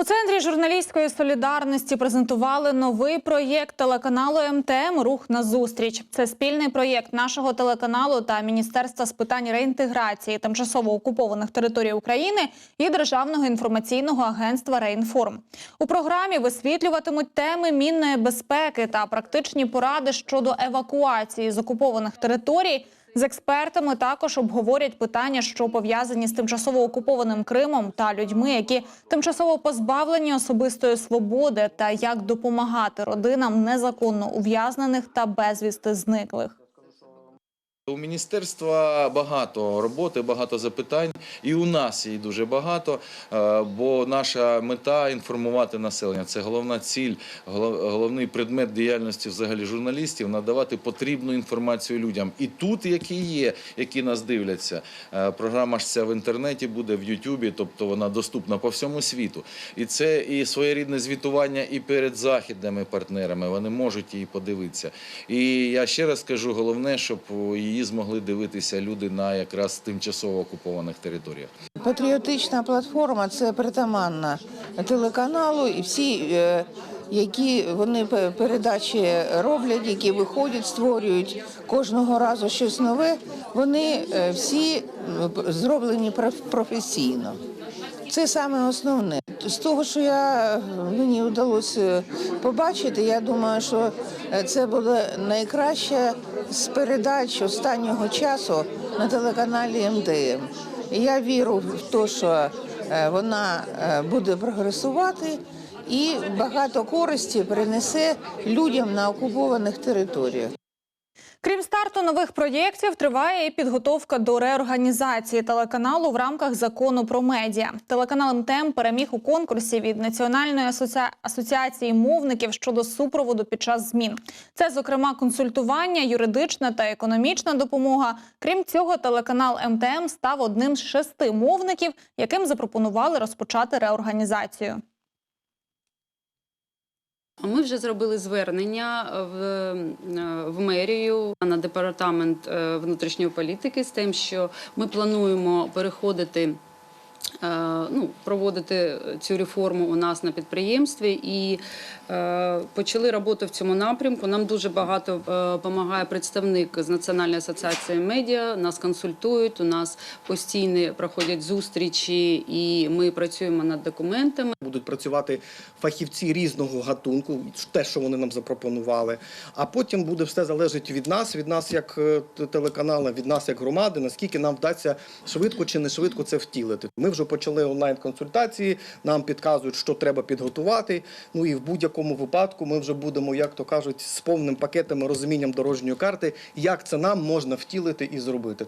У центрі журналістської солідарності презентували новий проєкт телеканалу МТМ Рух на зустріч. Це спільний проєкт нашого телеканалу та Міністерства з питань реінтеграції тимчасово окупованих територій України і Державного інформаційного агентства Рейнформ. У програмі висвітлюватимуть теми мінної безпеки та практичні поради щодо евакуації з окупованих територій. З експертами також обговорять питання, що пов'язані з тимчасово окупованим Кримом та людьми, які тимчасово позбавлені особистої свободи, та як допомагати родинам незаконно ув'язнених та безвісти зниклих. У міністерства багато роботи, багато запитань, і у нас її дуже багато. е, Бо наша мета інформувати населення. Це головна ціль, головний предмет діяльності взагалі журналістів надавати потрібну інформацію людям. І тут, які є, які нас дивляться. Е, Програма ж ця в інтернеті буде в Ютубі, тобто вона доступна по всьому світу. І це і своєрідне звітування і перед західними партнерами. Вони можуть її подивитися. І я ще раз кажу, головне, щоб її змогли дивитися люди на якраз тимчасово окупованих територіях. Патріотична платформа це притаманна телеканалу, і всі, е, які вони передачі роблять, які виходять, створюють кожного разу щось нове. Вони е, всі зроблені проф- професійно. Це саме основне. З того, що я мені вдалося побачити, я думаю, що е, це буде найкраще з передач останнього часу на телеканалі МДМ. Я вірю в те, що е, вона е, буде прогресувати і багато користі принесе людям на окупованих територіях. Крім старту нових проєктів, триває і підготовка до реорганізації телеканалу в рамках закону про медіа. Телеканал МТМ переміг у конкурсі від Національної асоці- асоціації мовників щодо супроводу під час змін. Це, зокрема, консультування, юридична та економічна допомога. Крім цього, телеканал МТМ став одним з шести мовників, яким запропонували розпочати реорганізацію. Ми вже зробили звернення в, е, в мерію на департамент е, внутрішньої політики з тим, що ми плануємо переходити. Е, Ну, проводити цю реформу у нас на підприємстві і е, почали роботу в цьому напрямку. Нам дуже багато допомагає представник з Національної асоціації медіа. Нас консультують. У нас постійно проходять зустрічі, і ми працюємо над документами. Будуть працювати фахівці різного гатунку, те, що вони нам запропонували. А потім буде все залежати від нас, від нас як е, телеканала, від нас як громади, наскільки нам вдасться швидко чи не швидко це втілити. Ми вже почали онлайн-консультації, нам підказують, що треба підготувати. Ну і в будь-якому випадку ми вже будемо, як то кажуть, з повним пакетом розумінням дорожньої карти, як це нам можна втілити і зробити.